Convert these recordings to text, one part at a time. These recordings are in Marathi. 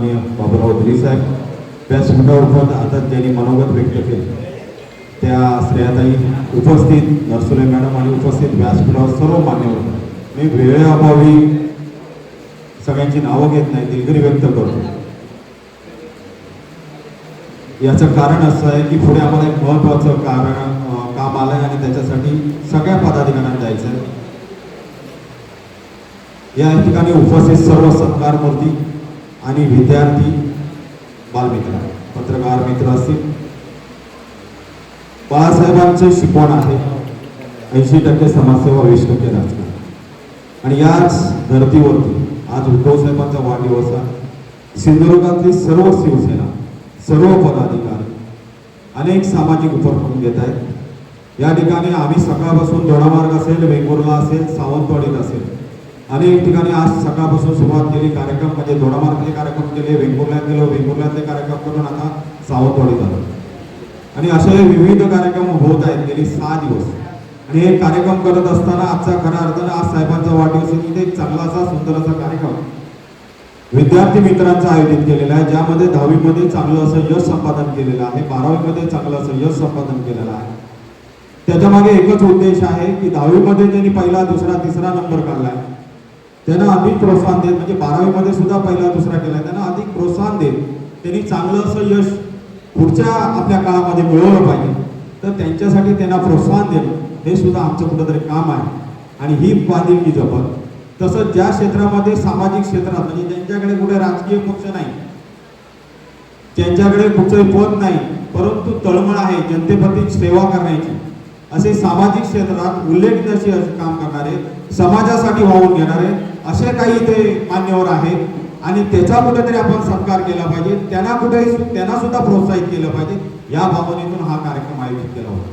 माननीय बाबूराव दरी साहेब. व्यासपीठावर आता त्यांनी मनोगत व्यक्त केले. त्या श्रेयाताई उपस्थित नरसुले मॅडम आणि उपस्थित व्यासपीठावर सर्व मान्यवर. मी वेळेअभावी सगळ्यांची नावं घेत नाही दिलगिरी व्यक्त करतो. याचं कारण असं आहे की पुढे आम्हाला एक महत्त्वाचं कारण काम आलं आहे आणि त्याच्यासाठी सगळ्या पदाधिकाऱ्यांना जायचं आहे. या ठिकाणी उपस्थित सर्व सत्कारमूर्ती आणि विद्यार्थी बालमित्र पत्रकार मित्र असतील. बाळासाहेबांचे शिकवण आहे. ऐंशी टक्के समाजसेवा वीस टक्के राजकारण. आणि याच धर्तीवरती आज उद्धवसाहेबांचा वाढदिवस आहे. सिंधुदुर्गातली सर्व शिवसेना सर्व पदाधिकारी अनेक सामाजिक उपक्रम घेत आहेत. या ठिकाणी आम्ही सकाळपासून दोडामार्ग असेल वेंगुर्ला असेल सावंतवाडीत असेल. अनेक ठिकाणी आज सकाळपासून सुरुवात केली कार्यक्रम म्हणजे दोडामार्गचे कार्यक्रम केले वेंगुर्ल्यात गेलो वेंगुर्ल्यातले कार्यक्रम करून आता सावंतवाडीत आलो. आणि असे विविध कार्यक्रम होत आहेत गेली सहा दिवस. आणि हे कार्यक्रम करत असताना आजचा खऱ्या अर्थानं म्हणजे आज साहेबांचा वाढदिवस आहे इथे एक चांगलासा सुंदरसा कार्यक्रम विद्यार्थी मित्रांचं आयोजित केलेलं आहे ज्यामध्ये दहावीमध्ये चांगलं असं यश संपादन केलेलं आहे बारावीमध्ये चांगलं असं यश संपादन केलेलं आहे. त्याच्यामागे एकच उद्देश आहे की दहावीमध्ये त्यांनी पहिला दुसरा तिसरा नंबर काढला आहे त्यांना अधिक प्रोत्साहन देत म्हणजे बारावीमध्ये सुद्धा पहिला दुसरा केला त्यांना अधिक प्रोत्साहन देत त्यांनी चांगलं असं यश पुढच्या आपल्या काळामध्ये मिळवलं पाहिजे. तर त्यांच्यासाठी त्यांना प्रोत्साहन देणं हे सुद्धा आमचं कुठंतरी काम आहे. आणि ही बांधिलकी जपत. तसंच ज्या क्षेत्रामध्ये सामाजिक क्षेत्रात म्हणजे ज्यांच्याकडे कुठे राजकीय पक्ष नाही ज्यांच्याकडे कुठचंही पद नाही परंतु तळमळ आहे जनतेप्रती सेवा करण्याची असे सामाजिक क्षेत्रात उल्लेखनीय असे काम करणारे समाजासाठी वाहून घेणारे असे काही ते मान्यवर आहेत. आणि त्याचा कुठेतरी आपण सत्कार केला पाहिजे. त्यांना कुठेही त्यांना सुद्धा प्रोत्साहित केलं पाहिजे. या भावनेतून हा कार्यक्रम आयोजित केला होता.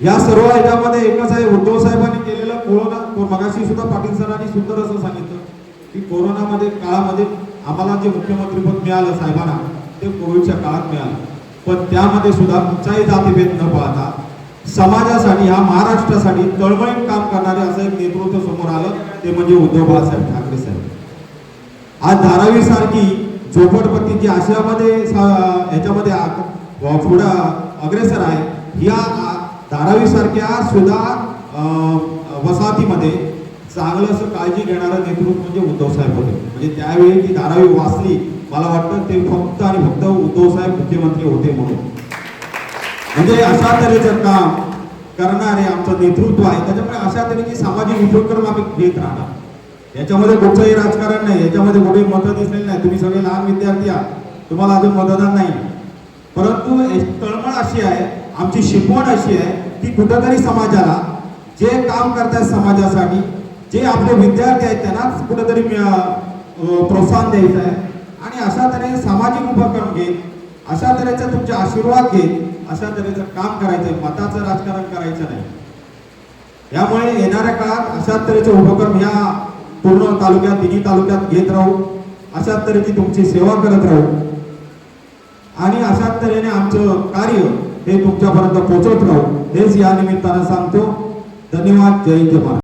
या सर्व याच्यामध्ये एकच आहे उद्धव साहेबांनी केलेलं कोरोना मगाशी सुद्धा पाटील सरांनी सुंदर असं सांगितलं की कोरोनामध्ये काळामध्ये आम्हाला जे मुख्यमंत्रीपद मिळालं साहेबांना ते कोविडच्या काळात मिळालं. पण त्यामध्ये सुद्धा कुठचाही जातीभेद न पाहता समाजासाठी हा महाराष्ट्रासाठी तळमळीत काम करणारे असं एक नेतृत्व समोर आलं ते म्हणजे उद्धव बाळासाहेब ठाकरे साहेब. आज धारावी सारखी झोपडपट्टी जी आशियामध्ये याच्यामध्ये ह्याच्यामध्ये पुढं अग्रेसर आहे या धारावी सारख्या सुद्धा वसाहतीमध्ये चांगलं असं काळजी घेणारं नेतृत्व म्हणजे उद्धवसाहेब होते. म्हणजे त्यावेळी ती धारावी वाचली मला वाटतं ते फक्त आणि फक्त उद्धवसाहेब मुख्यमंत्री होते म्हणून. म्हणजे अशा तऱ्हेचं काम करणारे आमचं नेतृत्व आहे. त्याच्यामुळे अशा तऱ्हेची सामाजिक उपक्रम आम्ही घेत राहणार. याच्यामध्ये कुठचंही राजकारण नाही. याच्यामध्ये कुठेही मतं दिसलेली नाही. तुम्ही सगळे लहान विद्यार्थी आहात. तुम्हाला अजून मतदान नाही. परंतु तळमळ अशी आहे. आमची शिकवण अशी आहे की कुठंतरी समाजाला जे काम करतात समाजासाठी जे आपले विद्यार्थी आहेत त्यांनाच कुठंतरी मी, प्रोत्साहन द्यायचं आहे. आणि अशा तऱ्हेने सामाजिक उपक्रम घेत अशा तऱ्हेचा तुमचे आशीर्वाद घेत अशा तऱ्हेचं काम करायचं मताचं राजकारण करायचं नाही. यामुळे येणाऱ्या काळात अशा तऱ्हेचे उपक्रम ह्या पूर्ण तालुक्यात तिन्ही तालुक्यात घेत राहू अशा तऱ्हेची तुमची सेवा करत राहू. आणि अशा तऱ्हेने आमचं कार्य हे तुमच्यापर्यंत पोहोचवत राहू. हेच या निमित्तानं सांगतो. धन्यवाद. जय जय